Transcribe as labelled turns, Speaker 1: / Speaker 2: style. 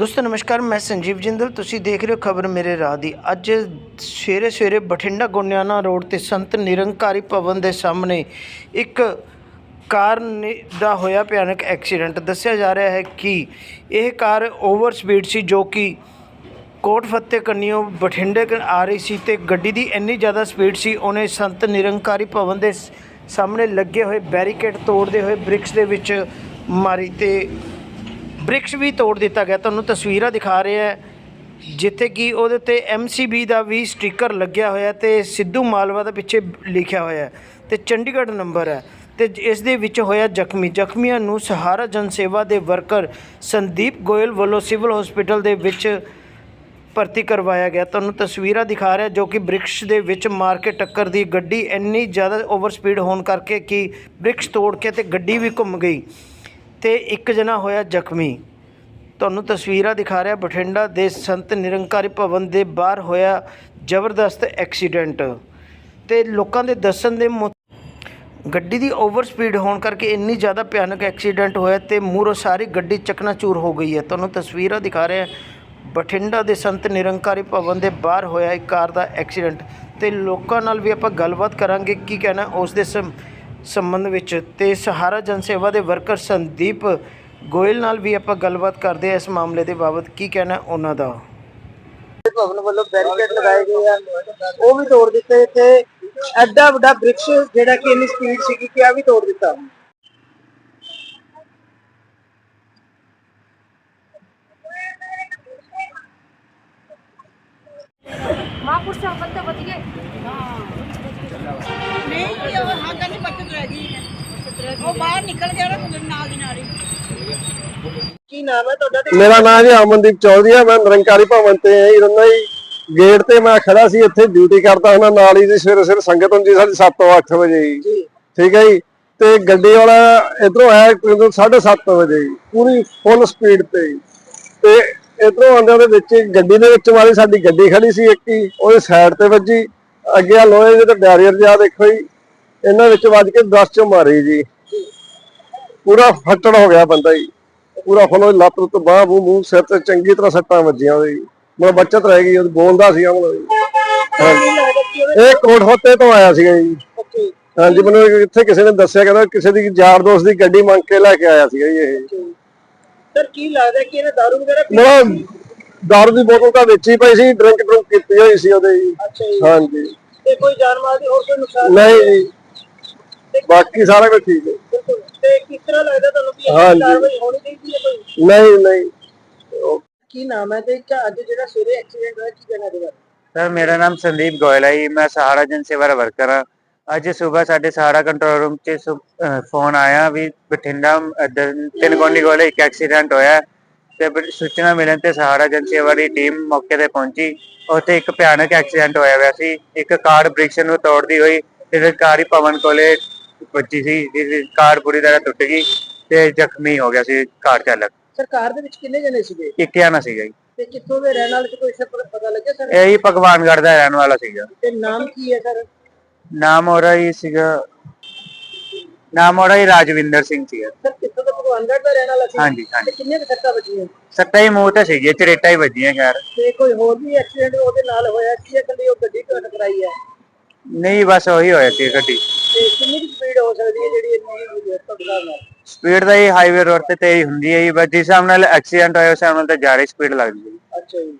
Speaker 1: ਦੋਸਤੋ, ਨਮਸਕਾਰ, ਮੈਂ ਸੰਜੀਵ ਜਿੰਦਲ। ਤੁਸੀਂ ਦੇਖ ਰਹੇ ਹੋ ਖਬਰ ਮੇਰੇ ਰਾਹ ਦੀ। ਅੱਜ ਸਵੇਰੇ ਸਵੇਰੇ ਬਠਿੰਡਾ ਗੋਨਿਆਣਾ ਰੋਡ ਤੇ ਸੰਤ ਨਿਰੰਕਾਰੀ ਭਵਨ ਦੇ ਸਾਹਮਣੇ ਇੱਕ ਕਾਰ ਨੇ- ਦਾ ਹੋਇਆ ਭਿਆਨਕ ਐਕਸੀਡੈਂਟ। ਦੱਸਿਆ ਜਾ ਰਿਹਾ ਹੈ ਕਿ ਇਹ ਕਾਰ ਓਵਰ ਸਪੀਡ ਸੀ ਜੋ ਕਿ ਕੋਟ ਫਤਿਹ ਕੰਨਿਓ ਬਠਿੰਡੇ ਆ ਰਹੀ ਸੀ ਤੇ ਗੱਡੀ ਦੀ ਇੰਨੀ ਜ਼ਿਆਦਾ ਸਪੀਡ ਸੀ, ਉਹਨੇ ਸੰਤ ਨਿਰੰਕਾਰੀ ਭਵਨ ਦੇ ਸਾਹਮਣੇ ਲੱਗੇ ਹੋਏ ਬੈਰੀਕੇਡ ਤੋੜਦੇ ਹੋਏ ਬ੍ਰਿਕਸ ਦੇ ਵਿੱਚ ਮਾਰੀ ਤੇ ਬ੍ਰਿਕਸ ਵੀ ਤੋੜ ਦਿੱਤਾ ਗਿਆ। ਤੁਹਾਨੂੰ ਤਸਵੀਰਾਂ ਦਿਖਾ ਰਹੇ ਹੈ। ਜਿੱਥੇ ਕਿ ਉਹਦੇ ਤੇ MCB ਦਾ ਵੀ ਸਟicker ਲੱਗਿਆ ਹੋਇਆ ਤੇ ਸਿੱਧੂ ਮਾਲਵਾ ਦਾ ਪਿੱਛੇ ਲਿਖਿਆ ਹੋਇਆ ਹੈ ਤੇ ਚੰਡੀਗੜ੍ਹ ਨੰਬਰ ਹੈ ਤੇ ਇਸ ਦੇ ਵਿੱਚ ਹੋਇਆ ਜ਼ਖਮੀ। ਜ਼ਖਮੀਆਂ ਨੂੰ ਸਹਾਰਾ ਜਨ ਸੇਵਾ ਦੇ ਵਰਕਰ ਸੰਦੀਪ ਗੋਇਲ ਵੱਲੋਂ ਸਿਵਲ ਹਸਪੀਟਲ ਦੇ ਵਿੱਚ ਭਰਤੀ ਕਰਵਾਇਆ ਗਿਆ। ਤੁਹਾਨੂੰ ਤਸਵੀਰਾਂ ਦਿਖਾ ਰਿਹਾ ਜੋ ਕਿ ਬ੍ਰਿਕਸ਼ ਦੇ ਵਿੱਚ ਮਾਰ ਕੇ ਟੱਕਰ ਦੀ ਗੱਡੀ ਇੰਨੀ ਜ਼ਿਆਦਾ ਓਵਰ ਸਪੀਡ ਹੋਣ ਕਰਕੇ ਕਿ ਬ੍ਰਿਕਸ਼ ਤੋੜ ਕੇ ਤੇ ਗੱਡੀ ਵੀ ਘੁੰਮ ਗਈ। ਤੇ ਇੱਕ ਜਣਾ ਹੋਇਆ ਜ਼ਖਮੀ। ਤੁਹਾਨੂੰ ਤਸਵੀਰਾਂ ਦਿਖਾ ਰਿਹਾ ਬਠਿੰਡਾ ਦੇ ਸੰਤ ਨਿਰੰਕਾਰੀ ਭਵਨ ਦੇ ਬਾਹਰ ਹੋਇਆ ਜ਼ਬਰਦਸਤ ਐਕਸੀਡੈਂਟ। ਤੇ ਲੋਕਾਂ ਦੇ ਦੱਸਣ ਦੇ ਗੱਡੀ ਦੀ ਓਵਰ ਸਪੀਡ ਹੋਣ ਕਰਕੇ ਇੰਨੀ ਜ਼ਿਆਦਾ ਭਿਆਨਕ ਐਕਸੀਡੈਂਟ ਹੋਇਆ ਤੇ ਮੂਹਰੋਂ ਸਾਰੀ ਗੱਡੀ ਚਕਨਾਚੂਰ ਹੋ ਗਈ ਹੈ। ਤੁਹਾਨੂੰ ਤਸਵੀਰਾਂ ਦਿਖਾ ਰਿਹਾ ਬਠਿੰਡਾ ਦੇ ਸੰਤ ਨਿਰੰਕਾਰੀ ਭਵਨ ਦੇ ਬਾਹਰ ਹੋਇਆ ਇੱਕ ਕਾਰ ਦਾ ਐਕਸੀਡੈਂਟ। ਤੇ ਲੋਕਾਂ ਨਾਲ ਵੀ ਆਪਾਂ ਗੱਲਬਾਤ ਕਰਾਂਗੇ, ਕੀ ਕਹਿਣਾ ਉਸ ਦੇ ਸੰ- ਸੰਬੰਧ ਵਿੱਚ ਤੇ ਸਹਾਰਾ ਜਨ ਸੇਵਾ ਦੇ ਵਰਕਰ ਸੰਦੀਪ ਗੋਇਲ ਨਾਲ ਵੀ ਆਪਾਂ ਗੱਲਬਾਤ ਕਰਦੇ ਆ ਇਸ ਮਾਮਲੇ ਦੇ ਬਾਬਤ। ਕੀ ਕਹਿਣਾ ਉਹਨਾਂ ਦਾ? ਭਵਨ ਵੱਲੋਂ ਬੈਰੀਕੇਡ ਲਗਾਏ ਗਏ ਆ। ਉਹ ਵੀ ਤੋੜ ਦਿੱਤੇ ਤੇ ਐਡਾ ਵੱਡਾ ਬ੍ਰਿਕਸ਼ ਜਿਹੜਾ ਕਿ ਇੰਨੀ ਸਪੀਡ ਸੀਗੀ ਕਿ ਆ ਵੀ ਤੋੜ ਦਿੱਤਾ।
Speaker 2: ਮਹਾਂਪੁਰ ਸਾਹਿਬ ਬੰਦੇ ਬਚ ਗਏ
Speaker 3: ਨਹੀਂ ਜੀ, ਉਹ ਹਾਂ ਕਹਿੰਦੀ ਬੱਚਤ ਰਹਿ ਗਈ ਹੈ। ਉਹ ਬਾਹਰ ਨਿਕਲ ਗਿਆ ਨਾ ਕੁਦਰਤ ਨਾਲ ਦੀ ਨਾਲ ਹੀ।
Speaker 1: ਕੀ ਨਾਮ ਹੈ ਤੁਹਾਡਾ ਤੇ?
Speaker 4: ਮੇਰਾ ਨਾਮ ਜੀ ਅਮਨਦੀਪ ਚੌਧਰੀ ਆ ਮੈਂ ਨਿਰੰਕਾਰੀ ਭਵਨ ਤੇ ਰੰਨਾ ਜੀ। ਗੇਟ ਤੇ ਮੈਂ ਖੜਾ ਸੀ ਇੱਥੇ ਡਿਊਟੀ ਕਰਦਾ ਹੁੰਦਾ ਨਾਲ ਹੀ ਜੀ ਸਵੇਰੇ ਸਵੇਰੇ ਸੰਗਤ ਹੁੰਦੀ ਸਾਡੀ 7 ਤੋਂ 8 ਵਜੇ ਜੀ। ਠੀਕ ਹੈ ਜੀ? ਤੇ ਗੱਡੀ ਵਾਲਾ ਇਧਰੋਂ ਆਇਆ ਤਕਰੀਬਨ 7:30 ਵਜੇ ਜੀ ਪੂਰੀ ਫੁੱਲ ਸਪੀਡ ਤੇ। ਤੇ ਇਧਰੋਂ ਆਉਂਦਿਆਂ ਦੇ ਵਿੱਚ ਹੀ ਗੱਡੀ ਦੇ ਵਿੱਚ ਮਾਰੀ ਸਾਡੀ ਗੱਡੀ ਖੜੀ ਸੀ ਇੱਕ ਹੀ ਉਹਦੇ ਸਾਈਡ ਤੇ ਵੱਜੀ। ਅੱਗੇ ਆ ਲੋਹੇ ਦੇ ਤੇ ਬੈਰੀਅਰ ਜਿਹਾ ਦੇਖੋ ਜੀ ਇਹਨਾਂ ਵਿੱਚ ਵੱਜ ਕੇ 10 ਚੋਂ ਮਾਰੀ ਜੀ। ਪੂਰਾ ਫੱਟੜ ਹੋ ਗਿਆ ਬੰਦਾ ਜੀ। ਪੂਰਾ ਫੁੱਲ ਲੱਤ ਲੁੱਤ ਬਾਹ ਮੂੰਹ ਮੂੰਹ ਸਿਰ ਤੇ ਚੰਗੀ ਤਰ੍ਹਾਂ ਸੱਟਾਂ ਵੱਜੀਆਂ ਉਹਦੇ ਜੀ। ਮੈਂ ਬੱਚਤ ਰਹਿ ਗਈ ਉਹ ਬੋਲਦਾ ਸੀ ਉਹ ਇਹ ਕੋਟ ਹੋਤੇ ਤੋਂ ਆਇਆ ਸੀਗਾ ਜੀ। ਹਾਂਜੀ ਮੈਨੂੰ ਇੱਥੇ ਕਿਸੇ ਨੇ ਦੱਸਿਆ ਕਹਿੰਦਾ ਕਿਸੇ ਦੀ ਯਾਰ ਦੋਸਤ ਦੀ ਗੱਡੀ ਮੰਗ ਕੇ ਲੈ ਕੇ ਆਇਆ ਸੀਗਾ ਜੀ ਇਹ।
Speaker 1: ਸਰ ਕੀ ਲੱਗਦਾ ਕਿ ਇਹਨੇ ਦਾਰੂ ਵਗੈਰਾ ਪੀ
Speaker 4: ਮੇਰਾ ਦਾਰੂ ਦੀ ਬੋਤਲ ਤਾਂ ਵਿੱਚ ਪਈ ਸੀ ਡਰਿੰਕ ਡਰੁੰਕ ਕੀਤੀ ਹੋਈ ਸੀ ਉਹਦੇ ਜੀ। ਹਾਂਜੀ।
Speaker 1: ਤੇ ਕੋਈ ਜਾਨ ਮਾਲ ਦੀ ਹੋਰ ਕੋਈ ਨੁਕਸਾਨ
Speaker 4: ਨਹੀਂ ਬਾਕੀ ਸਾਰਾ ਕੁਝ ਠੀਕ ਹੈ।
Speaker 1: ਕਿਸ ਤਰ੍ਹਾਂ ਲੱਗਦਾ ਤੁਹਾਨੂੰ ਵੀ
Speaker 4: ਹਾਂਜੀ।
Speaker 1: ਇਹ ਕਾਰਵਾਈ ਹੋਣੀ ਚਾਹੀਦੀ ਹੈ ਕੋਈ?
Speaker 4: ਨਹੀਂ ਨਹੀਂ।
Speaker 1: ਕੀ ਨਾਮ ਹੈ ਤੇ ਇੱਕ ਅੱਜ ਜਿਹੜਾ ਸਵੇਰੇ ਐਕਸੀਡੈਂਟ ਹੋਇਆ ਕੀ ਕਹਿਣਾ ਇਹਦੇ ਬਾਰੇ
Speaker 5: ਸਰ ਮੇਰਾ ਨਾਮ ਸੰਦੀਪ ਗੋਇਲ ਹੈ ਜੀ। ਮੈਂ ਸਹਾਰਾ ਜਨ ਸੇਵਾ ਦਾ ਵਰਕਰ ਹਾਂ। ਅੱਜ ਸਵੇਰ ਸਾਡੇ ਸਹਾਰਾ ਕੰਟਰੋਲ ਰੂਮ 'ਚ ਸੁ- ਅਹ ਫੋਨ ਆਇਆ ਵੀ ਬਠਿੰਡਾ ਇੱਧਰ ਤਿੰਨ ਕੋਨੀ ਕੋਲੇ ਇੱਕ ਐਕਸੀਡੈਂਟ ਹੋਇਆ ਹੈ ਤੇ ਬ- ਸੂਚਨਾ ਮਿਲਣ ਤੇ ਸਹਾਰਾ ਜਨ ਸੇਵਾ ਦੀ ਟੀਮ ਮੌਕੇ ਤੇ ਪਹੁੰਚੀ। ਉੱਥੇ ਇੱਕ ਭਿਆਨਕ ਐਕਸੀਡੈਂਟ ਹੋਇਆ ਹੋਇਆ ਸੀ। ਇੱਕ ਕਾਰ ਬ੍ਰਿਕਸ਼ ਨੂੰ ਤੋੜਦੀ ਹੋਈ ਤੇ ਕਾਰ ਹੀ ਪਵਨ ਕੋਲੇ ਵੱਜੀ ਸੀ ਜਿਹਦੀ ਕਾਰ ਪੂਰੀ ਤਰ੍ਹਾਂ ਟੁੱਟ ਗਈ ਤੇ ਜ਼ਖਮੀ ਹੋ ਗਿਆ ਸੀ ਕਾਰ ਚਾਲਕ
Speaker 1: ਸਰਕਾਰ ਦੇ ਵਿੱਚ ਕਿੰਨੇ ਜਣੇ ਸੀਗੇ?
Speaker 5: ਇੱਕ ਜਾਣਾ ਸੀਗਾ ਜੀ।
Speaker 1: ਤੇ ਕਿੱਥੋਂ ਦੇ ਰਹਿਣ ਵਾਲੇ ਤੇ ਕੋਈ ਸਰ ਪਤਾ ਲੱਗਿਆ ਸਰ?
Speaker 5: ਇਹ ਹੀ ਭਗਵਾਨਗੜ੍ਹ ਦਾ ਰਹਿਣ ਵਾਲਾ ਸੀਗਾ।
Speaker 1: ਤੇ ਨਾਮ ਕੀ ਹੈ ਸਰ?
Speaker 5: ਨਾਮ ਉਹਦਾ ਹੀ ਸੀਗਾ ਨਾਮ ਉਹਦਾ ਹੀ ਰਾਜਵਿੰਦਰ ਸਿੰਘ ਸੀਗਾ।
Speaker 1: ਸਰ ਕਿੱਥੋਂ ਦਾ ਭਗਵਾਨਗੜ੍ਹ ਦਾ ਰਹਿਣ ਵਾਲਾ ਸੀ?
Speaker 5: ਹਾਂਜੀ ਹਾਂਜੀ।
Speaker 1: ਤੇ ਕਿੰਨੇ ਕੁ ਸੱਟਾਂ ਵੱਜੀਆਂ?
Speaker 5: ਸੱਟਾ ਹੀ ਮੂੰਹ ਤੇ ਸੀਗੀ ਚਰੇਟਾ ਹੀ ਵੱਜੀਆਂ ਖੈਰ।
Speaker 1: ਤੇ ਕੋਈ ਹੋਰ ਵੀ ਐਕਸੀਡੈਂਟ ਉਹਦੇ ਨਾਲ ਹੋਇਆ? ਕੀ ਹੈ ਕੱਲੀ ਉਹ ਗੱਡੀ ਟਕਰਾਈ ਹੈ?
Speaker 5: ਨਹੀਂ ਬਸ ਉਹੀ ਹੋਇਆ ਸੀ ਗੱਡੀ।
Speaker 1: ਤੇ ਕਿੰਨੀ ਕੁ ਸਪੀਡ ਹੋ ਸਕਦੀ ਹੈ ਜਿਹੜੀ ਇੰਨੀ ਤੁਹਾਡੇ ਨਾਲ
Speaker 5: ਸਪੀਡ ਦਾ ਹੀ ਹਾਈਵੇ ਰੋਡ ਤੇ ਤੇਜ਼ ਹੁੰਦੀ ਹੈ ਜੀ ਬਸ ਜਿਸ ਹਿਸਾਬ ਨਾਲ ਐਕਸੀਡੈਂਟ ਹੋਇਆ ਉਸ ਹਿਸਾਬ ਨਾਲ ਤਾਂ ਜ਼ਿਆਦਾ ਸਪੀਡ ਲੱਗਦੀ ਹੈ
Speaker 1: ਅੱਛਾ ਜੀ।